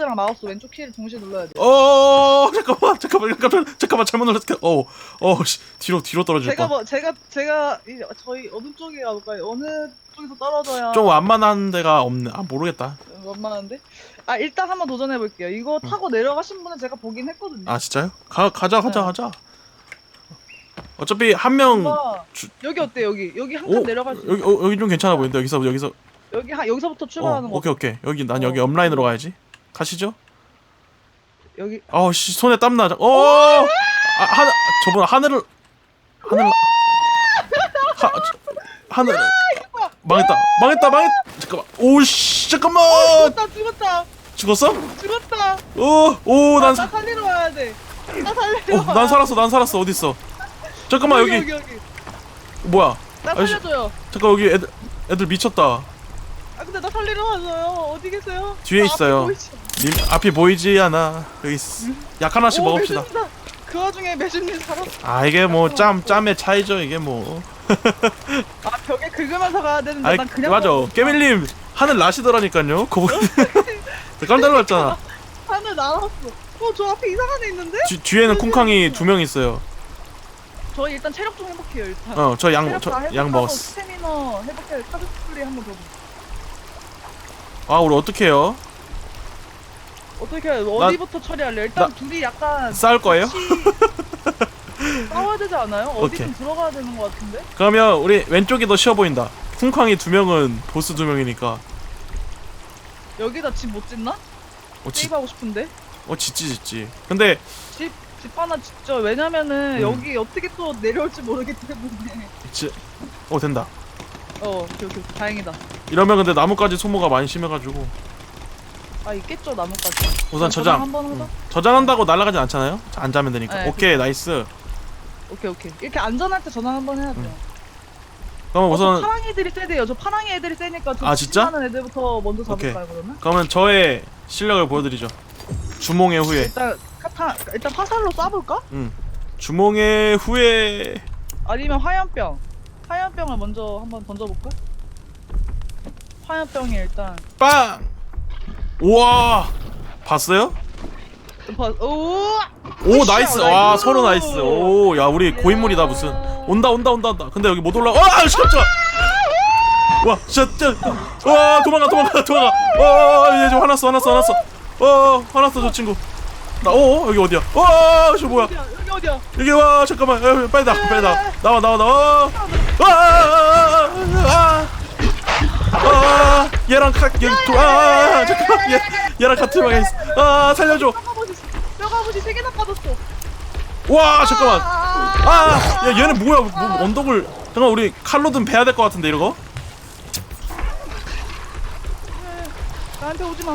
X랑 마우스 왼쪽 키를 동시에 눌러야 돼. 어 잠깐만 잠깐만 잠깐만 잠깐만 잘못 눌렀어. 어어 씨 뒤로 뒤로 떨어질 제가 거. 뭐 제가 제가 이, 저희 어느 쪽에 가볼까요? 어느 쪽에서 떨어져야 좀 완만한 데가 없네. 아 모르겠다. 원만한데? 아 일단 한번 도전해 볼게요. 이거 타고 내려가신 분은 제가 보긴 했거든요. 아 진짜요? 가 가자 가자 네. 가자. 어차피 한 명. 한번 주- 여기 어때 여기 여기 한오칸 내려갈 수 여기 어, 여기 좀 괜찮아 보이는데 여기서 여기서 여기 한 여기서부터 어 출발하는 거 오케이 오케이 여기 난 여기 어. 업라인으로 가야지. 가시죠. 여기 아우 씨 손에 땀 나자. 어. 아, 하늘 저번 하늘을 하늘 하 하늘 망했다 망했다 망했 잠깐만 오씨 잠깐만 죽었다 죽었다 죽었어? 죽었다. 오오난 나 살리러 와야 돼. 나 살리러. 어, 난 살았어 난 살았어 어디 있어? 잠깐만 여기, 여기 여기. 뭐야? 나. 살려줘요. 잠깐 여기 애들 애들 미쳤다. 아 근데 나 살리러 왔어요. 어디 계세요? 뒤에 나 있어요. 보이죠? 님 앞이 보이지 않아 여기. 약 하나씩 오, 먹읍시다. 매주님, 그 와중에 매주님 살았어. 아 이게 뭐 짬 짬의 차이죠 이게 뭐. 아 벽에 긁으면서 가야 되는데 아이 난 그냥 맞아. 깨밀님 하늘 나시더라니까요. 거기 깜짝 놀랐잖아. 하늘 날았어. 어저 앞에 이상한 애 있는데? 뒤, 뒤에는 쿵쾅이 두 명 있어요. 저희 일단 체력 좀 회복해요 일단. 어저양 체력 저다양 회복하고 먹었어. 스태미너 회복해 카드 스프리 한번 더. 아 우리 어떻게 해요? 어떻게 어디부터 처리할래? 일단 둘이 약간 싸울 거예요? 같이 싸워야 되지 않아요? 오케이. 어디든 들어가야 되는 것 같은데? 그러면 우리 왼쪽이 더 쉬워 보인다. 쿵쾅이 두 명은 보스 두 명이니까. 여기다 집 못 짓나? 어, 지, 세이브하고 싶은데? 어 짓지 짓지. 근데 집, 집 하나 짓죠. 왜냐면은 음. 여기 어떻게 또 내려올지 모르기 때문에. 지, 어 된다. 어, 오케이, 오케이. 다행이다. 이러면 근데 나뭇가지 소모가 많이 심해가지고 아, 있겠죠, 나뭇가지. 우선 저장. 한번 하자. 음. 저장한다고 날아가지 않잖아요. 자, 안 자면 되니까. 네, 오케이 나이스. 오케이, 오케이. 이렇게 안전할 때 전화 한번 해야 돼요. 그러면 어, 저 우선 파랑이 애들이 세대요. 저 파랑이 애들이 세니까 저 아, 진짜? 하는 애들부터 먼저 오케이. 잡을까요, 그러면? 그러면 저의 실력을 보여드리죠. 주몽의 후예. 일단 카타 일단 화살로 쏴볼까? 응. 주몽의 후예. 아니면 화염병. 화염병을 먼저 한번 던져볼까? 화염병이 일단 빵. 우와. 봤어요? 봐- 오! 오 나이스. 와 나이스. 서로 나이스. 오 야 우리 고인물이다 무슨. 온다 온다 온다 온다. 근데 여기 못 올라. 아 깜짝. 와 진짜. 와 도망가 도망가 도망가. 와얘 좀 화났어 화났어 화났어. 와 화났어 저 친구. 나오 여기 어디야? 와저 뭐야? 어디야? 여기 어디야? 여기 와 잠깐만 야, 빨리 나 빨리 나 나와 나와 나와 와아 아, 얘랑 카 여기 아 잠깐만 얘 얘랑 같은 방에 있어 아 살려줘 뼈가부지 뼈가부지 세 개나 빠졌어. 와 잠깐만 아, 아야 얘는 뭐야 뭐, 언덕을 잠깐 우리 칼로 든 베야 될 것 같은데 이러고 나한테 오지 마.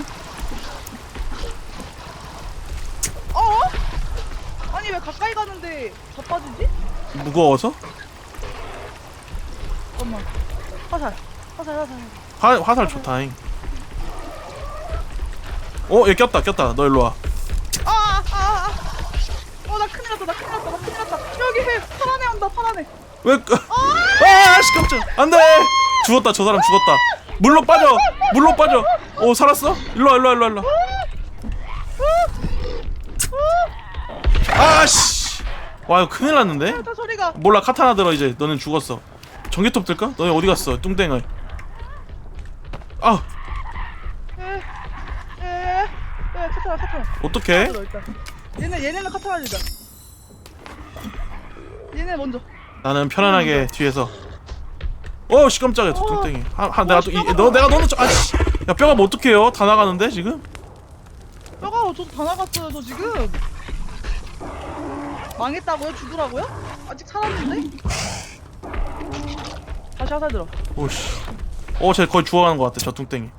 어? 아니 왜 가까이 가는데 자빠지지? 무거워서 잠깐만. 화살. 화살 화살. 화 화살 좋다잉. 어 얘 꼈다 꼈다. 너 일로 와. 아, 아, 아. 어, 나 큰일 났다, 나 큰일 났다, 나 큰일 났다. 여기 해, 파란 애 온다, 파란 애. 왜? 끄- 아 씨 깜짝 안돼! 죽었다 저 사람 죽었다. 물로 빠져 물로 빠져. 오 살았어? 일로 와 일로 와 일로 와 일로 와. 아 씨. 와 이거 큰일 났는데? 저 소리가. 몰라 카타나 들어 이제. 너는 죽었어. 전기톱 들까? 너네 어디 갔어 뚱땡아 아 에, 에, 에, 카타나, 카타나. 어떡해 일단. 얘네, 얘네는 카타나 주자. 얘네 먼저. 나는 편안하게 뒤에서 어씨 깜짝이야 저 어. 뚱땡이 하, 하 내가 또너 내가 너는 저 아씨 야 뼈가 뭐 어떡해요 다 나가는데 지금 뼈가 저도 다 나갔어요, 저 지금. 망했다고요? 죽으라고요? 아직 살았는데? 다시 화살 들어. 오씨 어 쟤 거의 죽어가는 것 같아 저 뚱땡이.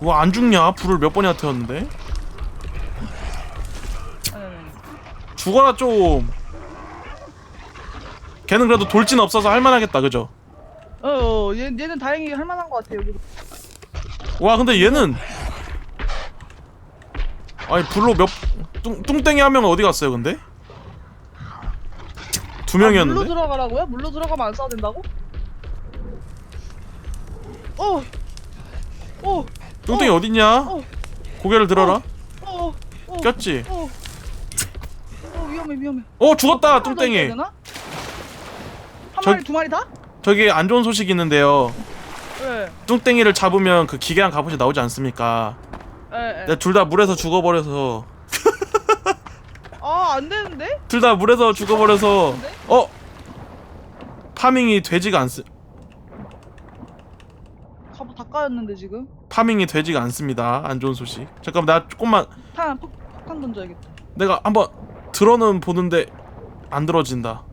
와 안 죽냐? 불을 몇 번이나 태웠는데. 죽어라 좀. 걔는 그래도 돌진 없어서 할만하겠다 그죠? 어, 어, 얘, 얘는 다행히 할만한 것 같아, 여기. 와 근데 얘는 아니 불로 몇 뚱, 뚱땡이 한 명은 어디 갔어요 근데 두 물로 명이었는데 들어가라고요? 물로 들어가면 안 써야 된다고? 어. 어. 뚱땡이 어딨냐? 어. 고개를 들어라. 어. 어. 꼈지? 어. 어 위험해 위험해. 어 죽었다 하나 더 있어야 뚱땡이. 되나? 한 저- 마리 두 마리 다? 저기 안 좋은 소식이 있는데요. 예. 뚱땡이를 잡으면 그 기괴한 갑옷이 나오지 않습니까? 예. 예. 근데 둘다 물에서 죽어버려서 아 안 되는데? 둘 다 물에서 죽어버려서? 어 파밍이 되지가 않습 갑옷 다 까였는데 지금. 파밍이 되지가 않습니다. 안 좋은 소식. 잠깐 만 나 조금만 탄 폭, 폭탄 던져야겠다. 내가 한번 들어는 보는데 안 들어진다.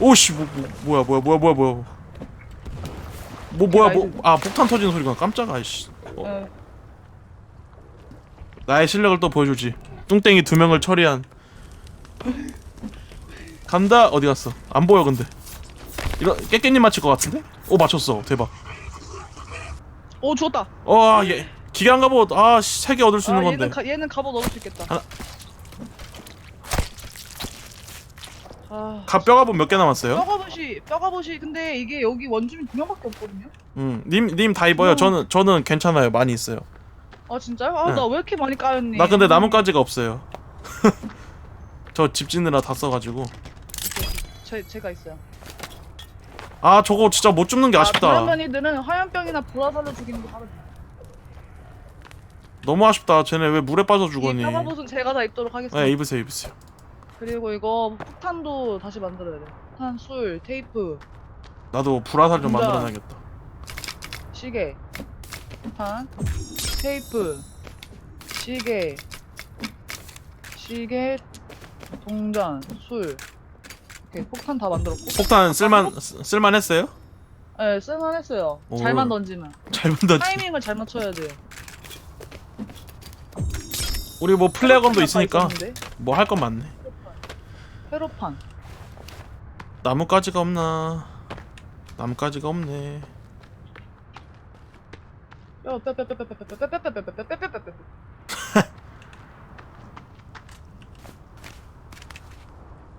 오씨 뭐, 뭐 뭐야 뭐야 뭐야 뭐야 뭐야 뭐 뭐야 뭐 아 폭탄 터지는 소리가 깜짝아 이씨 어. 예. 나의 실력을 또 보여주지 뚱땡이 두 명을 처리한 간다 어디 갔어 안 보여 근데 이런 깨깨님 맞힐 것 같은데 오 맞췄어 대박 오 죽었다. 어얘 기간 갑옷 아세 개 얻을 수 있는 아, 건데 얘는 가, 얘는 갑옷 얻을 수 있겠다. 하나. 아. 갑뼈 갑옷 몇 개 남았어요? 뼈가봇이 뼈가봇이 근데 이게 여기 원주민 두 명밖에 없거든요. 음님님 다 입어요 음. 저는 저는 괜찮아요 많이 있어요 아 진짜요? 아 네. 나 왜 이렇게 많이 까였니? 나 근데 나뭇가지가 없어요 저 집 짓느라 다 써가지고 제 제가 있어요. 아 저거 진짜 못 줍는 게 아쉽다 도련변이들은 화염병이나 보라살로 죽이는 게 빠르다. 너무 아쉽다 쟤네 왜 물에 빠져 이 죽었니 뼈가봇은 제가 다 입도록 하겠습니다. 네 입으세요 입으세요 그리고 이거 폭탄도 다시 만들어야 돼. 폭탄, 술, 테이프, 나도 불화살 좀 진짜. 만들어놔야겠다 시계, 폭탄, 테이프, 시계, 시계, 동전, 술. 오케이 폭탄 다 만들었고. 폭탄 쓸만 쓰- 쓸만했어요? 네, 쓸만했어요. 오. 잘만 던지면. 잘 던지 타이밍을 잘 맞춰야 돼요. 우리 뭐 페로판 있으니까? 뭐 할 건 많네 페로판. 나뭇가지가 없나 나뭇가지가 없네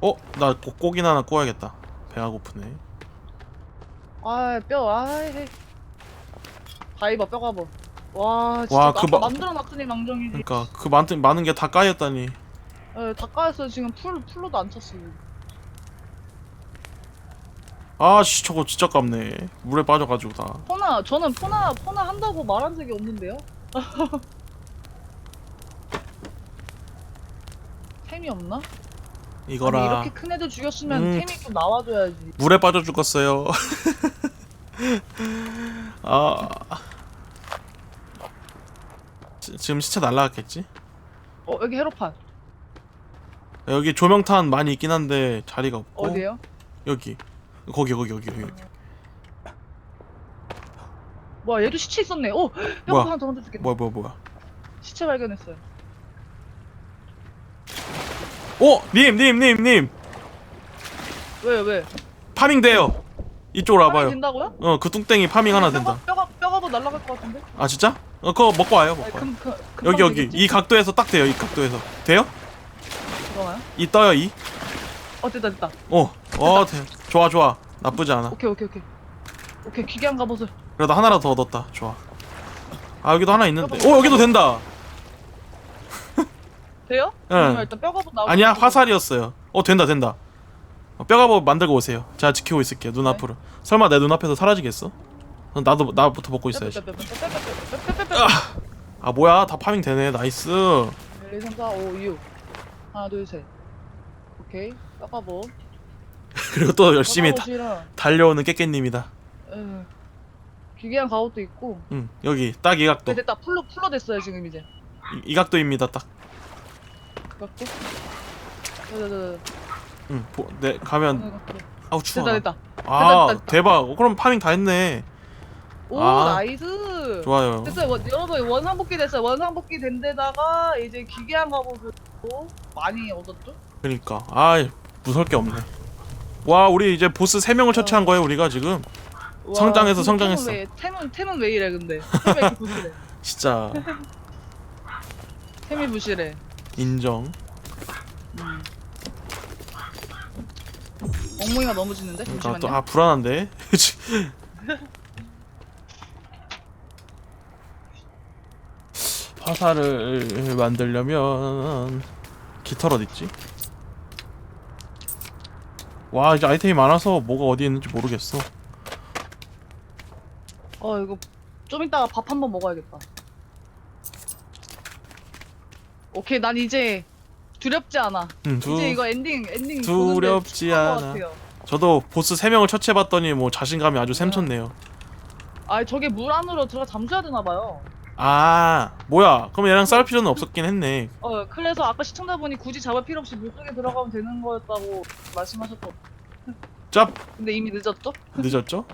어? 나 고, 고기나 하나 구워야겠다 배가 고프네 아, 뼈, 아이. 다 입어, 뼈가 뭐. 와, 진짜 와, 와, 그그 마- 만들어놨더니 망정이지. 그러니까 그 많은, 많은 게 다 까였다니 예, 다 까였어요. 지금 풀, 풀로도 안 찼어요. 아씨 저거 진짜 깝네 물에 빠져가지고 다 포나, 저는 포나, 포나 한다고 말한 적이 없는데요? 템이 없나? 아니, 이거라 이렇게 큰 애들 죽였으면 음. 템이 좀 나와줘야지. 물에 빠져 죽었어요 아 지- 지금 시체 날라갔겠지? 어, 여기 헤로판. 여기 조명탄 많이 있긴 한데 자리가 없고 어디에요? 여기 거기 거기 여기 여기 뭐야, 얘도 시체 있었네. 오! 뭐야? 뼈가 하나 더 던져줄게. 뭐야 뭐야 뭐야 시체 발견했어요. 오! 님! 님! 님! 님! 왜, 왜? 파밍 돼요 이쪽으로 와봐요 된다고요? 어 그 뚱땡이 파밍 하나 된다 뼈가, 뼈가, 뭐 날아갈 것 같은데? 아 진짜? 어 그거 먹고 와요 아니, 먹고 와요 금, 금, 금방 여기 여기 되겠지? 이 각도에서 딱 돼요 이 각도에서 돼요? 잠깐만요. 이 떠요 이? 어, 됐다, 됐다. 어, 어, 돼. 좋아, 좋아. 나쁘지 않아. 오케이, 오케이, 오케이. 오케이, 기괴한 갑옷을. 그래도 하나라도 더 얻었다. 좋아. 아, 여기도 하나 있는데. 오, 여기도 된다. 돼요? 응. 그러면 일단 나오고. 아니야, 화살이었어요. 어, 된다, 된다. 어, 뼈가보 만들고 오세요. 제가 지키고 있을게요. 네. 눈앞으로. 설마 내 눈앞에서 사라지겠어? 어, 나도 나부터 먹고 있어야지. 아, 뭐야? 다 파밍 되네. 나이스. 1, 2, 3, 4, 5, 6. 하나, 둘, 셋. 오케이. 뼈가봇. 그리고 또 열심히 다, 달려오는 깨깨님이다. 에, 기괴한 갑옷도 있고. 응, 여기 딱 이 각도. 네, 됐다. 풀로, 풀로 됐어요, 지금 이제. 이, 이 각도입니다. 딱. 갖고. 네네네. 응, 보, 네 가면 아우 추워. 됐다, 됐다. 아, 됐다, 됐다. 대박. 어, 그럼 파밍 다 했네. 오, 아. 나이스. 좋아요. 됐어요. 원, 여러분 원상복귀 됐어요. 원상복귀 된 데다가 이제 기괴한 갑옷도 많이 얻었죠? 그니까 아 무서울 게 없네 와 우리 이제 보스 3명을 처치한 거예요 우리가 지금 와, 성장해서 근데 성장했어. 템은 왜, 템은, 템은 왜 이래 근데 템이 진짜 태이 부실해 인정 음. 엉덩이가 너무 짖는데? 그러니까 잠시만요 또아 불안한데 화살을 만들려면 깃털 어딨지? 와 이제 아이템이 많아서 뭐가 어디 있는지 모르겠어 어 이거 좀 이따가 밥 한번 먹어야겠다. 오케이 난 이제 두렵지 않아. 음, 두... 이제 이거 엔딩 엔딩 두렵지 보는데 않아. 축하한 것 같아요. 저도 보스 3명을 처치해봤더니 뭐 자신감이 아주 샘솟네요 아 저게 물 안으로 들어가 잠수해야 되나 봐요. 아 뭐야 그럼 얘랑 싸울 필요는 없었긴 했네 어 그래서 아까 시청자분이 굳이 잡을 필요 없이 물 속에 들어가면 되는 거였다고 말씀하셨던. 짭 근데 이미 늦었죠? 늦었죠?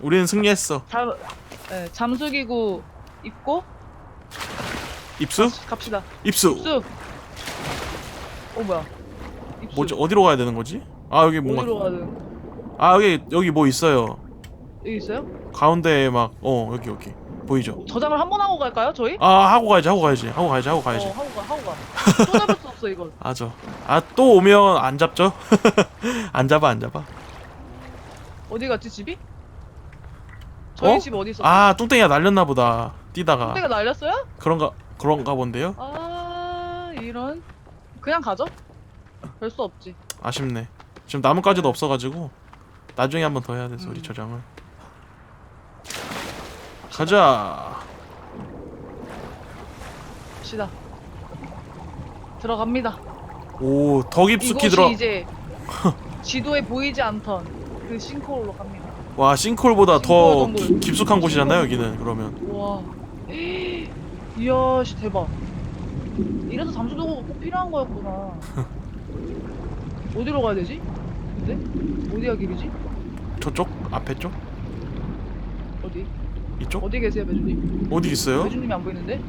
우리는 승리했어 잠, 네, 잠수기구 입고 입수? 갑시다. 입수 입수. 어 뭐야? 입수. 뭐지 어디로 가야 되는 거지? 아 여기 뭔가 어디로 가야 되는? 아 여기 여기 뭐 있어요 여기 있어요? 가운데에 막어 여기 여기 보이죠? 저장을 한 번 하고 갈까요, 저희? 아 하고 가야지 하고 가야지 하고 가야지 하고 가야지 어, 하고 가, 하고 가. 또 잡을 수 없어 이걸. 아죠 아 또 오면 안 잡죠? 안 잡아 안 잡아 어디 갔지 집이? 저희 어? 집 어디 있어? 아 뚱땡이가 날렸나 보다 뛰다가 가 날렸어요? 그런가 그런가 본데요? 아 이런. 그냥 가죠? 별 수 없지. 아쉽네 지금 나뭇가지도 없어가지고 나중에 한번 더 해야 돼서 우리 음. 저장을 가자 갑시다. 들어갑니다. 오 더 깊숙이 이곳이 들어 이제 지도에 보이지 않던 그 싱크홀로 갑니다. 와 싱크홀보다 더 싱크홀 정글. 기- 깊숙한 곳이잖아요 여기는 그러면 와. 이야 씨 대박. 이래서 잠수도구가 꼭 필요한 거였구나. 어디로 가야 되지? 근데 어디가 길이지? 저쪽 앞에 쪽 어디? 이쪽 어디 계세요, 매주님? 어디 있어요? 매주님이 안 보이는데?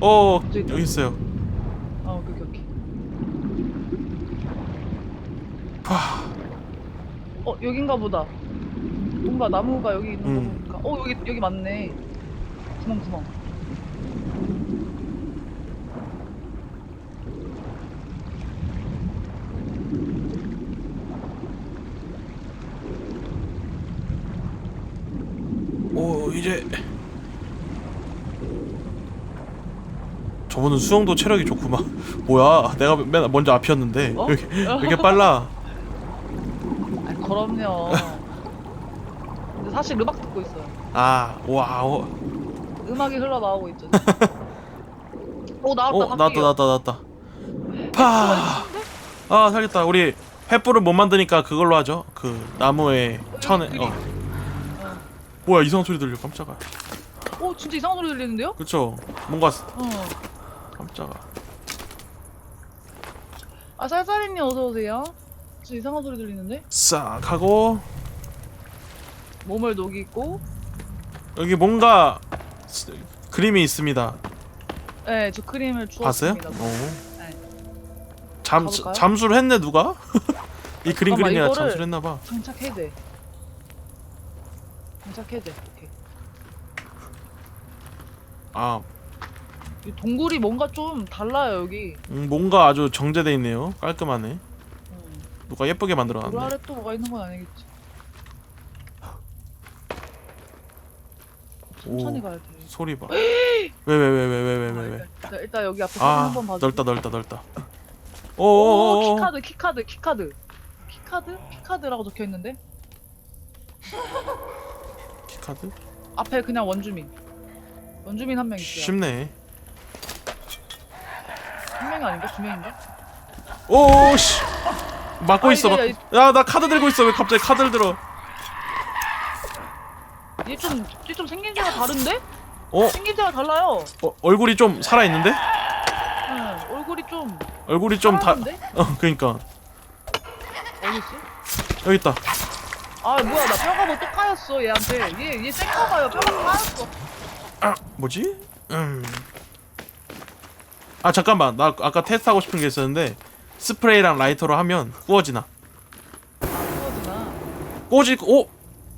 어 저기 있다. 여기 있어요 아, 오케이, 오케이, 오케이. 파 어, 여긴가 보다. 뭔가 나무가 여기 있는 음. 거 보니까. 어, 여기 여기 맞네. 구멍 구멍. 오 이제 저분은 수영도 체력이 좋구만 뭐야 내가 맨 먼저 앞이었는데 어? 왜, 이렇게, 왜 이렇게 빨라 아, 그럼요. 근데 사실 음악 듣고 있어요. 아 와우 음악이 흘러 나오고 있죠. 오 나왔다. 어 나왔다. 나왔다 나왔다 파아 살겠다 우리 횃불을 못 만드니까 그걸로 하죠 그 나무에 천에 어 뭐야 이상한 소리 들려 깜짝아 오 진짜 이상한 소리 들리는데요? 그쵸 뭔가 어. 깜짝아 아 쌀쌀이님 어서 오세요. 진짜 이상한 소리 들리는데? 싹 하고 몸을 녹이고. 여기 뭔가 스- 그림이 있습니다 네, 저 크림을 봤어요? 주었습니다. 어. 네. 잠 가볼까요? 잠수를 했네 누가? 이 그림 잠깐만, 이거를- 잠수를 했나 봐. 장착해야 돼. 장착해야 돼. 오케이. 아, 이 동굴이 뭔가 좀 달라요 여기. 음, 뭔가 아주 정제돼 있네요. 깔끔하네. 음. 누가 예쁘게 만들어놨네. 그 아래 또 뭐가 있는 건 아니겠지. 천천히 가야 돼. 소리 봐. 왜 왜 왜 왜 왜 왜 왜? 일단, 일단 여기 앞에 아 한번 봐 넓다 넓다 넓다. 오오오. 키카드, 키카드, 키카드. 키카드? 키카드라고 적혀 있는데? 키카드? 앞에 그냥 원주민. 원주민 한 명 있어요. 쉽네. 한 명이 아닌가? 두 명인가? 오, 씨. 막고 아, 있어. 이게- 막. 야, 나 카드 들고 있어. 왜 갑자기 카드를 들어? 얘 좀, 얘 좀 생김새가 다른데? 어? 생김새가 달라요. 어 얼굴이 좀 살아 있는데? 응, 얼굴이 좀 얼굴이 좀 다. 다른데? 어, 그러니까 어디 있어? 여기 있다. 아 뭐야 나 뼈가 뭐또 까였어 얘한테 얘얘 봐요 뼈가 까였어 아, 뭐지? 음. 아 잠깐만 나 아까 테스트하고 싶은 게 있었는데 스프레이랑 라이터로 하면 구워지나 그거구나 구워지 오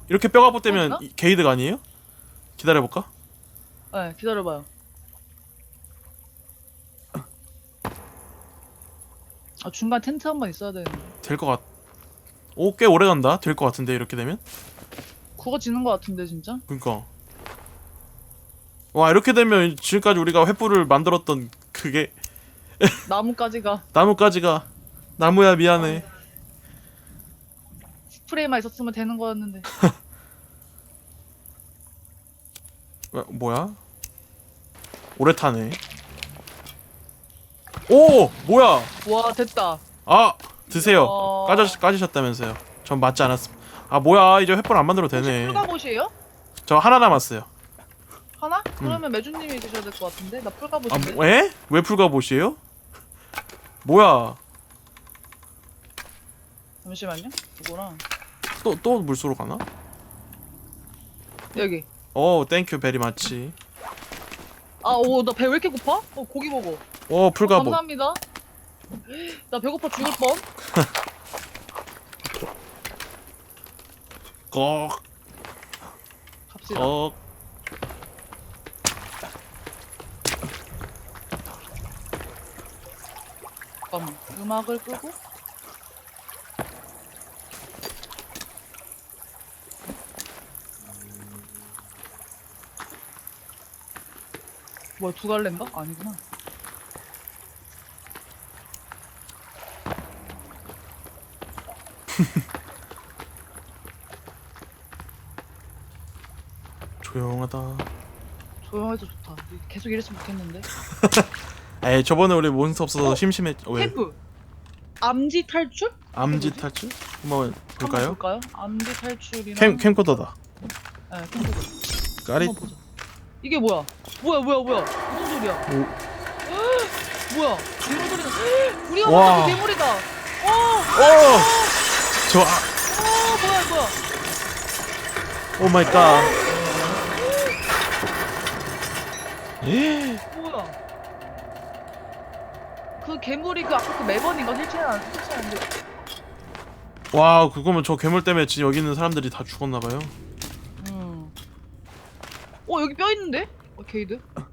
이렇게 뼈가? 이- 게이드가 아니에요? 기다려볼까? 네 기다려봐요 아 중간 텐트 한 번 있어야 되는데 될 것 같. 오 꽤 오래 간다. 될 것 같은데 이렇게 되면? 구워지는 거 같은데 진짜 그러니까 와 이렇게 되면 지금까지 우리가 횃불을 만들었던 그게 나뭇가지가. 나뭇가지가. 나무야 미안해. 스프레이만 있었으면 되는 거였는데. 어, 뭐야? 오래 타네. 오! 뭐야? 와 됐다. 아 드세요. 어. 까져, 까지셨다면서요. 전 맞지 않았습니다. 아 뭐야? 이제 횃불 안 만들어도 혹시 되네 풀가봇이에요? 저 하나 남았어요 하나? 그러면 매주님이 드셔야 될 것 같은데 나아 풀가봇인데. 뭐, 에? 왜 풀가봇이에요? 뭐야 잠시만요. 이거랑 또 또 물소로 가나? 여기. 오 땡큐 베리 마치 아 오 나 배 왜 이렇게 고파? 어 고기 먹어. 오 풀가봇 감사합니다. 나 배고파 죽을 뻔. 꺽 갑시다. 꺽. 잠깐만. 음악을 끄고. 뭐야 두 갈래인가? 아니구나. 조용하다 조용해서 좋다. 계속 이랬으면 좋겠는데. 에이 저번에 우리 몬스터 없어서 심심했 왜? 캠프. 암지 탈출? 암지? 탈출? 한번 한번 볼까요? 볼까요? 암지 탈출이랑. 캠 캠코더다 네. 까리 한번 보자. 이게 뭐야? 뭐야 뭐야 뭐야? 무슨 소리야? 오. 뭐야? 괴물 소리가. 우리가 와. 봤던 그 괴물이다. 어, 오! 저 아, 어 뭐야 뭐야? 오 마이 갓. 예. 그 괴물이 그 아까 그 매번인가 실체는 실체인데. 와, 그거면 저 괴물 때문에 지금 여기 있는 사람들이 다 죽었나 봐요. 음. 어 여기 뼈 있는데? 어 게이드?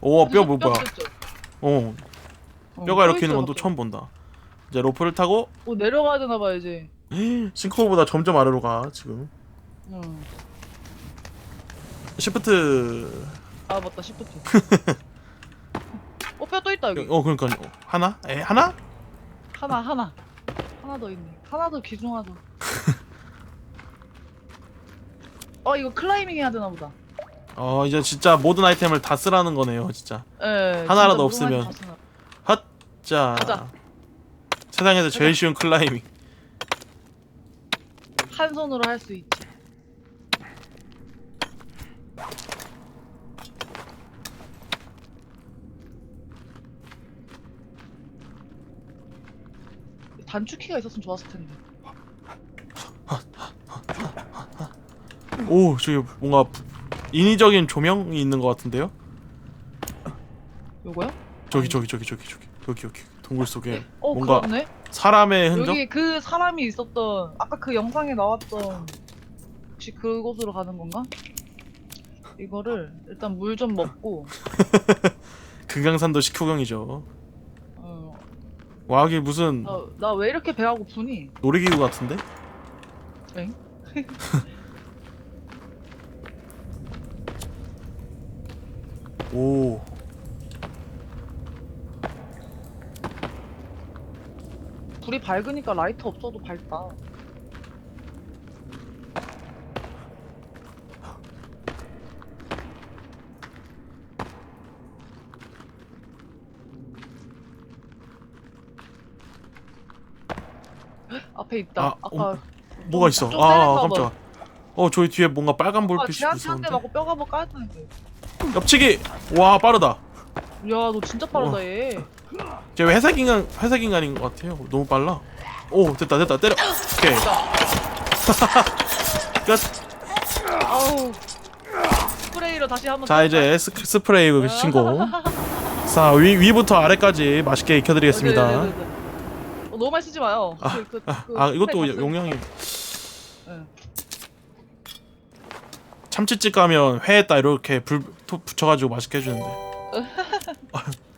오, 뼈 뭐, 뭐야? 있었죠? 어, 어, 뼈가 이렇게 있는 있어요, 건또 갑자기. 처음 본다. 이제 로프를 타고 어 내려가야 되나 봐 이제. 싱크홀보다 점점 아래로 가 지금. 음. 시프트. 아 맞다 시프트. 어뼈 또 있다 여기. 어, 그러니까 어, 하나? 에 하나? 하나 하나 하나 더 있네. 하나 더 귀중하다. 어 이거 클라이밍 해야 되나 보다. 어, 이제 진짜 모든 아이템을 다 쓰라는 거네요, 진짜. 예. 하나라도 진짜 무궁화지 없으면. 다 쓰나. 핫. 자. 가자. 세상에서 제일 쉬운 클라이밍. 한 손으로 할 수 있지. 단축키가 있었으면 좋았을 텐데. 오, 저기 뭔가 인위적인 조명이 있는 것 같은데요? 요거야? 저기 저기 저기 저기 저기 여기 여기 동굴 속에 어 뭔가 그렇네. 사람의 흔적? 여기 그 사람이 있었던 아까 그 영상에 나왔던 혹시 그곳으로 가는 건가? 이거를 일단 물 좀 먹고 금강산도 식후경이죠. 어, 와, 이게 무슨 나 왜 이렇게 배가 고프니? 놀이기구 같은데? 엥? 오. 불이 밝으니까 라이트 없어도 밝다. 앞에 있다. 아, 아, 어, 까 뭐가 있어? 좀 아, 세겠다, 깜짝아. 어, 저기 뒤에 뭔가 빨간 아, 불빛이 쟤한테 한대 무서운데. 맞고 뼈가 뭐 까였다는데. 옆치기. 와, 빠르다. 야, 너 진짜 빠르다 어. 얘. 쟤 회색 인간 회색 인간인 것 같아요. 너무 빨라. 오, 됐다, 됐다. 때려. 오케이. 끝. 아우. 스프레이로 다시 한번. 자, 이제 스, 스프레이 그 신고. 자, 위 위부터 아래까지 맛있게 익혀드리겠습니다. 네, 네, 네, 네. 어, 너무 많이 쓰지 마요. 아, 그, 그, 아, 그 아, 이것도 용량이 쓰- 네. 참치집 가면 회에다 이렇게 불 토- 붙여가지고 맛있게 해주는데.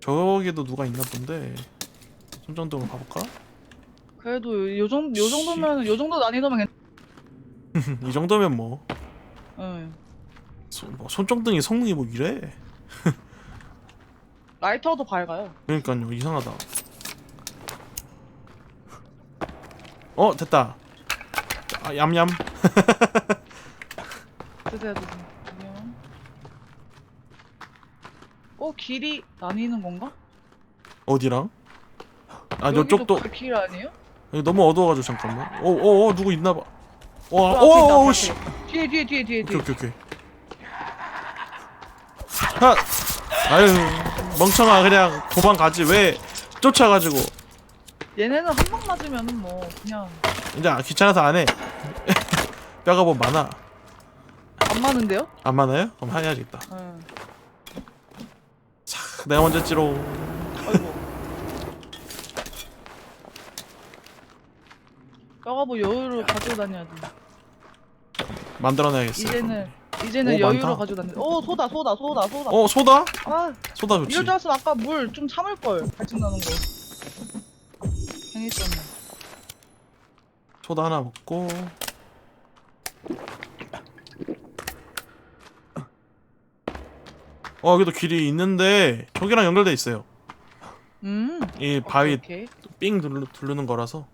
저기도 누가 있나 본데 손전등으로 가볼까? 그래도 요, 정, 요 정도면 요 정도 난이도면 괜... 이 정도면 뭐, 응. 손, 뭐 손전등이 성능이 뭐 이래 라이터도 밝아요. 그러니까요 이상하다 어 됐다 아, 얌얌 드세요, 드세요. 안녕. 어 길이 나뉘는 건가? 어디랑? 아 여기도 그길 아니에요? 여기 너무 어두워가지고 잠깐만 어어어 누구 있나봐 그 앞에 있다, 와어어어 앞에 씨 뒤에 뒤에 뒤에 뒤에. 오케이 오케이 오케이 하 아유 멍청아 그냥 도망가지 왜 쫓아가지고 얘네는 한 방 맞으면은 뭐 그냥 이제 귀찮아서 안해 뼈가 뭐 많아 안 맞는데요? 안 많아요? 그럼 해야겠다 응. 차 내가 먼저 찌로 아이고. 뼈가 뭐 여유를 가지고 다녀야지. 만들어내야겠어요 이제는 이제는 오, 여유로 많다. 다니. 오 소다 소다 소다 소다. 어 소다? 아 소다 좋지 이럴 줄 알았으면 아까 물 좀 참을 걸. 발진 나는 거. 괜히 있었네. 소다 하나 먹고 어 여기도 길이 있는데 저기랑 연결돼 있어요 음. 이 바위 오케이. 오케이. 삥 누르, 누르는 거라서